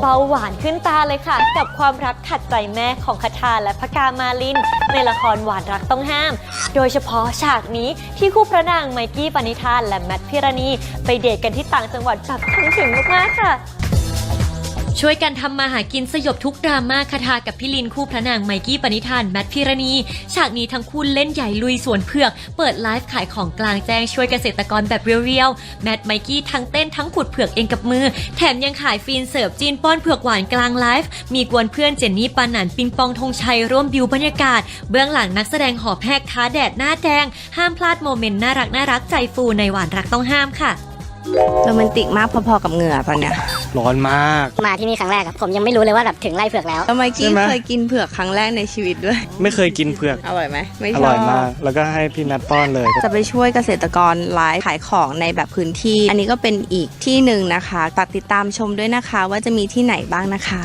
เบาหวานขึ้นตาเลยค่ะ กับความรักขัดใจแม่ของคาทาและพกามาลิน ในละครหวานรักต้องห้าม โดยเฉพาะฉากนี้ที่คู่พระนางไมกี้ปณิธานและแมทพิรณี ไปเดทกันที่ต่างจังหวัดแบบถึงถึงมากๆค่ะ ช่วยกันทำมาหากินสยบทุกดราม่าคาทากับพี่ลินคู่พระนางไมกี้ปณิธานแมทพิรณี ฉากนี้ทั้งคู่เล่นใหญ่ลุยสวนเผือก เปิดไลฟ์ขายของกลางแจ้งช่วยเกษตรกรแบบเรียวๆ แมทไมกี้ทั้งเต้นทั้งขุดเผือกเองกับมือ แถมยังขายฟินเสิร์ฟจีนป้อนเผือกหวานกลางไลฟ์มีกวนเพื่อนเจนนี่ปานันปิงปองธงชัยร่วมบิวบรรยากาศ เบื้องหลังนักแสดงหอบแหกท้าแดดหน้าแดงห้ามพลาดโมเมนต์น่ารักน่ารักใจฟูในหวานรักต้องห้ามค่ะโรแมนติกมากพอๆกับเหงื่อตอนเนี้ย ร้อนมาก มาที่นี่ครั้งแรกอะผมยังไม่รู้เลยว่าแบบถึงไล่เผือกแล้วแล้วไมกี้ใช่ไหม เคยกินเผือกครั้งแรกในชีวิตด้วย ไม่เคยกินเผือกอร่อยไหมไม่อชอบร่อยมาก แล้วก็ให้พี่นัทป้อนเลย จะไปช่วยเกษตรกรไลฟ์ขายของในแบบพื้นที่ อันนี้ก็เป็นอีกที่หนึ่งนะคะฝากติดตามชมด้วยนะคะ ว่าจะมีที่ไหนบ้างนะคะ